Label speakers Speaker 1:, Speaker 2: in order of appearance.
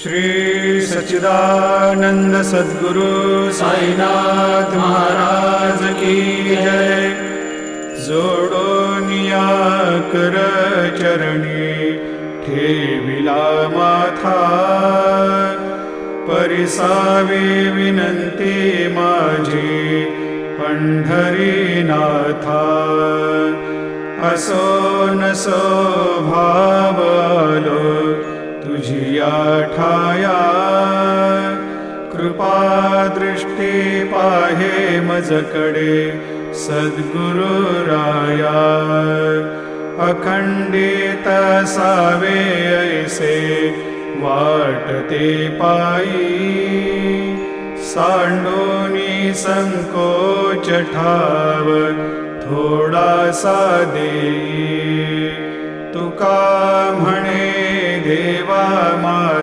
Speaker 1: श्री सच्चिदानंद सद्गुरु साईनाथ महाराज की जय। जोडोनिया कर चरणी ठेविला माथा। परिसावे विनंती माझी असो नसो आलो तुझी ठाया कृपा दृष्टी पाहे मजकडे, सद्गुरु राया। अखंडित सावे ऐसे वाटते पायी। सांडोनी संकोच ठाव थोडासा देई तुका म्हणे